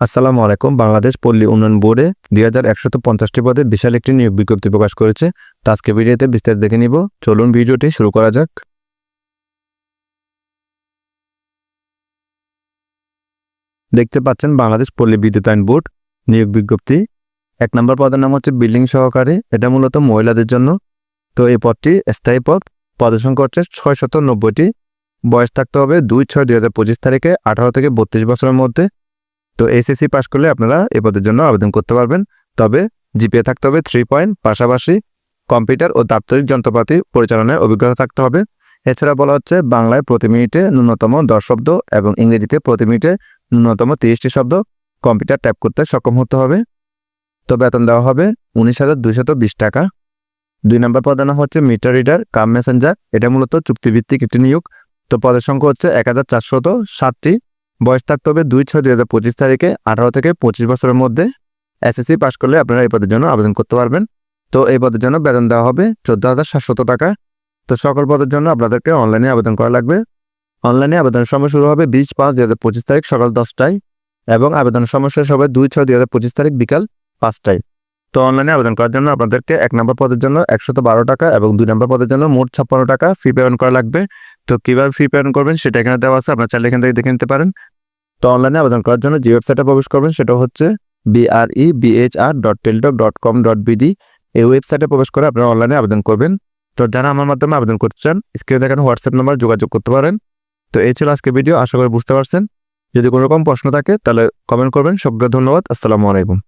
আসসালামু আলাইকুম। বাংলাদেশ পল্লী উন্নয়ন বোর্ডে দুই হাজার একশত পঞ্চাশটি পদে বিশাল একটি নিয়োগ বিজ্ঞপ্তি প্রকাশ করেছে। তো আজকে ভিডিওতে বিস্তারিত দেখে নিব। চলুন ভিডিওটি শুরু করা যাক। দেখতে পাচ্ছেন বাংলাদেশ পল্লী বিদ্যুতায়ন বোর্ড নিয়োগ বিজ্ঞপ্তি। এক নম্বর পদের নাম হচ্ছে বিল্ডিং সহকারী। এটা মূলত মহিলাদের জন্য। তো এই পদটি স্থায়ী পদ। পদের সংখ্যা হচ্ছে ছয় শত নব্বইটি। বয়স থাকতে হবে দুই ছয় দুই হাজার পঁচিশ তারিখে, আঠারো থেকে বত্রিশ বছরের মধ্যে। তো এসএসসি পাস করলে আপনারা এ পদের জন্য আবেদন করতে পারবেন। তবে জিপিএ থাকতে হবে থ্রি পয়েন্ট পাশাপাশি কম্পিউটার ও দাপ্তরিক যন্ত্রপাতি পরিচালনায় অভিজ্ঞতা থাকতে হবে। এছাড়া বলা হচ্ছে বাংলায় প্রতি মিনিটে ন্যূনতম দশ শব্দ এবং ইংরেজিতে প্রতি মিনিটে ন্যূনতম তিরিশটি শব্দ কম্পিউটার ট্যাপ করতে সক্ষম হতে হবে। তো বেতন দেওয়া হবে উনিশ হাজার দুইশত বিশ টাকা। দুই নম্বর পদের নাম হচ্ছে মিটার রিডার কাম মেসেঞ্জার এটা মূলত চুক্তিভিত্তিক একটি নিয়োগ। তো পদের সংখ্যা হচ্ছে এক হাজার চারশত ষাটটি। বয়স থাকতে হবে দুই ছয় দুই হাজার পঁচিশ তারিখে, আঠারো থেকে পঁচিশ বছরের মধ্যে এসএসসি পাস করলে আপনারা এই পদের জন্য আবেদন করতে পারবেন। তো এই পদের জন্য বেতন দেওয়া হবে চোদ্দ হাজার সাতশত টাকা। তো সকল পদের জন্য আপনাদেরকে অনলাইনে আবেদন করা লাগবে। অনলাইনে আবেদনের সময় শুরু হবে বিশ পাঁচ দুই হাজার পঁচিশ তারিখ সকাল দশটায় এবং আবেদনের সময় শেষ হবে দুই ছয় দুই হাজার পঁচিশ তারিখ বিকাল পাঁচটায়। তো অনলাইনে আবেদন করার জন্য আপনাদেরকে এক নম্বর পদের জন্য একশত বারো টাকা এবং দুই নম্বর পদের জন্য মোট ছাপ্পান্ন টাকা ফি পেমেন্ট করা লাগবে। তো কীভাবে ফি পেমেন্ট করবেন সেটা এখানে দেওয়া আছে, আপনার চাইলে এখান থেকে দেখে নিতে পারেন। তো অনলাইনে আবেদন করার জন্য যে ওয়েবসাইটে প্রবেশ করবেন সেটা হচ্ছে BRE BHR dot teletalk dot com dot BD এই ওয়েবসাইটে প্রবেশ করে আপনারা অনলাইনে আবেদন করবেন। তো যারা আমার মাধ্যমে আবেদন করতে চান স্ক্রিনে দেখানো হোয়াটসঅ্যাপ নাম্বার যোগাযোগ করতে পারেন। তো এই ছিল আজকে ভিডিও আশা করি বুঝতে পারছেন। যদি কোনো রকম প্রশ্ন থাকে, তাহলে কমেন্ট করবেন। সবগুলো ধন্যবাদ, আসসালামু আলাইকুম।